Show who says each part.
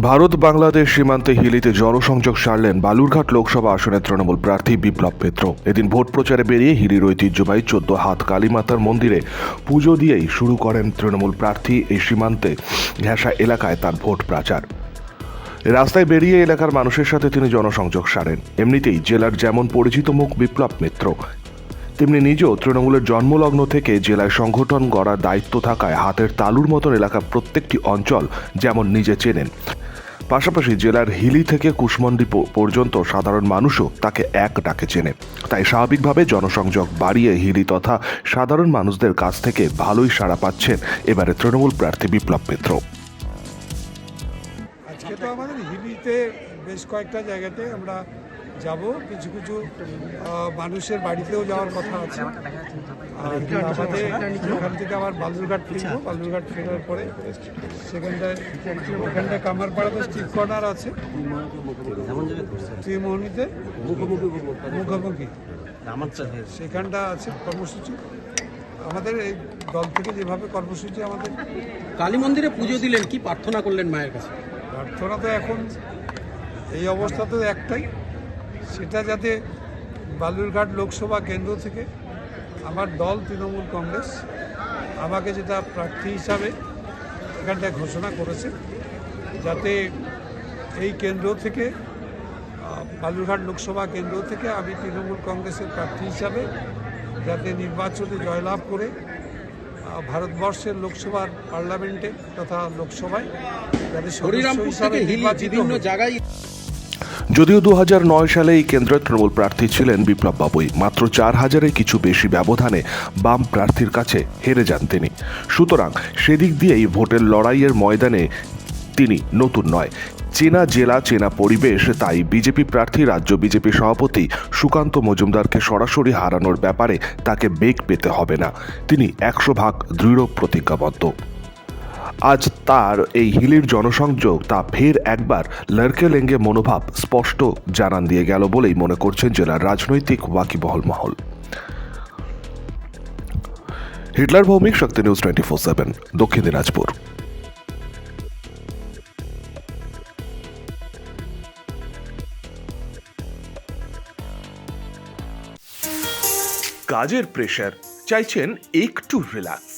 Speaker 1: ভারত বাংলাদেশ সীমান্তে হিলিতে জনসংযোগ সারলেন বালুরঘাট লোকসভা আসনের তৃণমূল প্রার্থী বিপ্লব মিত্র এদিন ভোট প্রচারে বেরিয়ে হিলির ঐতিহ্যবাহী চোদ্দ হাত কালীমাতার মন্দিরে পুজো দিয়েই শুরু করেন তৃণমূল প্রার্থী এই সীমান্তে ঘেঁষা এলাকায় তার ভোট প্রচার। রাস্তায় বেরিয়ে এলাকার মানুষের সাথে তিনি জনসংযোগ সারেন। এমনিতেই জেলার যেমন পরিচিত মুখ বিপ্লব মিত্র তেমনি নিজেও তৃণমূলের জন্মলগ্ন থেকে জেলায় সংগঠন গড়ার দায়িত্ব থাকায় হাতের তালুর মতন এলাকার প্রত্যেকটি অঞ্চল যেমন নিজে চেনেন। পাশাপাশি জেলার হিলি থেকে কুশমন্ডি পর্যন্ত সাধারণ মানুষও তাকে এক ডাকে চেনে। তাই স্বাভাবিকভাবে জনসংযোগ বাড়িয়ে হিলি তথা সাধারণ মানুষদের কাছ থেকে ভালোই সাড়া পাচ্ছেন এবারে তৃণমূল প্রার্থী বিপ্লব মিত্র
Speaker 2: আজকে তো আমাদের হিলিতে বেশ কয়েকটা জায়গাতে আমরা যাব। কিছু কিছু মানুষের বাড়িতেও যাওয়ার কথা আছে। আর আমাদের ওখান থেকে আবার বালুরঘাট ফিরবো। বালুরঘাট ফেরার পরে সেখানটায় ওখানটায় কামারপাড়াতে স্ট্রিট কর্নার আছে। ত্রিমোহনীতে মুখোমুখি। সেখানটা আছে কর্মসূচি। আমাদের এই দল থেকে যেভাবে কর্মসূচি আমাদের
Speaker 3: কালী মন্দিরে পুজো দিলেন কি প্রার্থনা করলেন মায়ের কাছে?
Speaker 2: প্রার্থনা তো এখন এই অবস্থা তো একটাই। সেটা যাতে বালুরঘাট লোকসভা কেন্দ্র থেকে আমার দল তৃণমূল কংগ্রেস আমাকে যেটা প্রার্থী হিসাবে এখানটায় ঘোষণা করেছে যাতে এই কেন্দ্র থেকে বালুরঘাট লোকসভা কেন্দ্র থেকে আমি তৃণমূল কংগ্রেসের প্রার্থী হিসাবে যাতে নির্বাচনে জয়লাভ করে ভারতবর্ষের লোকসভার পার্লামেন্টে তথা লোকসভায় যাতে
Speaker 3: বিভিন্ন জায়গায়
Speaker 1: যদিও দু সালে এই কেন্দ্রের তৃণমূল প্রার্থী ছিলেন বিপ্লব বাবুই, মাত্র চার হাজারের কিছু বেশি ব্যবধানে বাম প্রার্থীর কাছে হেরে যান তিনি। সুতরাং সেদিক দিয়েই ভোটের লড়াইয়ের ময়দানে তিনি নতুন নয়। চেনা জেলা, চেনা পরিবেশ, তাই বিজেপি প্রার্থী, রাজ্য বিজেপি সভাপতি সুকান্ত মজুমদারকে সরাসরি হারানোর ব্যাপারে তাকে বেগ পেতে হবে না। তিনি একশো ভাগ দৃঢ় প্রতিজ্ঞাবদ্ধ। আজ তার এই হিলির জনসংযোগ তা ফের একবার লড়কে লেঙ্গে মনোভাব স্পষ্ট জানান দিয়ে গেল বলেই মনে করছেন জেলার রাজনৈতিক ওয়াকিবহল মহল। Hitler Bhowmik, Shakti news twenty four seven, Dakshin Dinajpur. কাজের প্রেশার চাইছেন একটু রিল্যাক্স